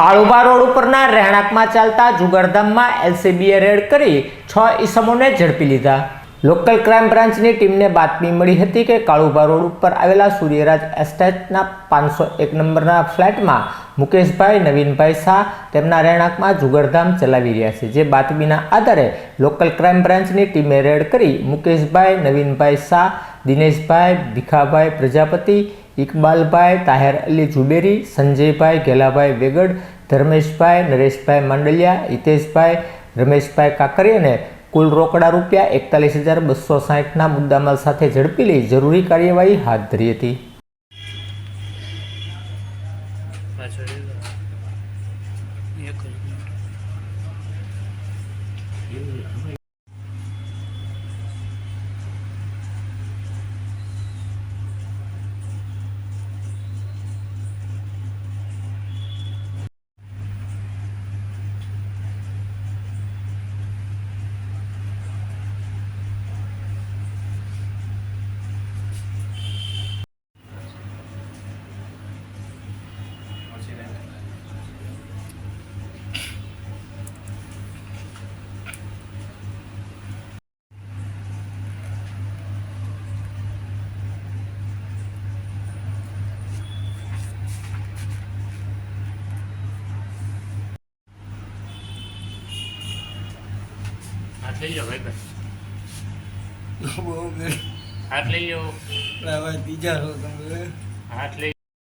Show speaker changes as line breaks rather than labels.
કાળુબા road ઉપરના રહેણાંકમાં ચાલતા જુગારધામમાં એલસીબીએ red કરી છ ઈસમોને ઝડપી લીધા. લોકલ ક્રાઇમ બ્રાન્ચની ટીમને બાતમી મળી હતી કે કાળુબા રોડ ઉપર આવેલા સૂર્યરાજ એસ્ટેટના પાંચસો એક નંબરના ફ્લેટમાં મુકેશભાઈ, નવીનભાઈ શાહ તેમના રહેણાંકમાં જુગારધામ ચલાવી રહ્યા છે. જે બાતમીના આધારે લોકલ ક્રાઇમ બ્રાન્ચની ટીમે રેડ કરી મુકેશભાઈ, નવીનભાઈ શાહ, દિનેશભાઈ, ભીખાભાઈ પ્રજાપતિ ઇકબાલભાઈ, તાહેર અલી જુબેરી સંજયભાઈ ગેલાભાઈ વેગડ, ધર્મેશભાઈ, નરેશભાઈ માંડલિયા, હિતેશભાઈ, રમેશભાઈ કાકરિયાને કુલ રોકડા રૂપિયા એકતાલીસ હજાર બસો સાહીઠના મુદ્દામાલ સાથે ઝડપી લઈ જરૂરી કાર્યવાહી હાથ ધરી હતી.
લઈ જાઓ ભાઈ. ભાઈ. હાથ લઈ
હવે બીજા
હાથ લઈ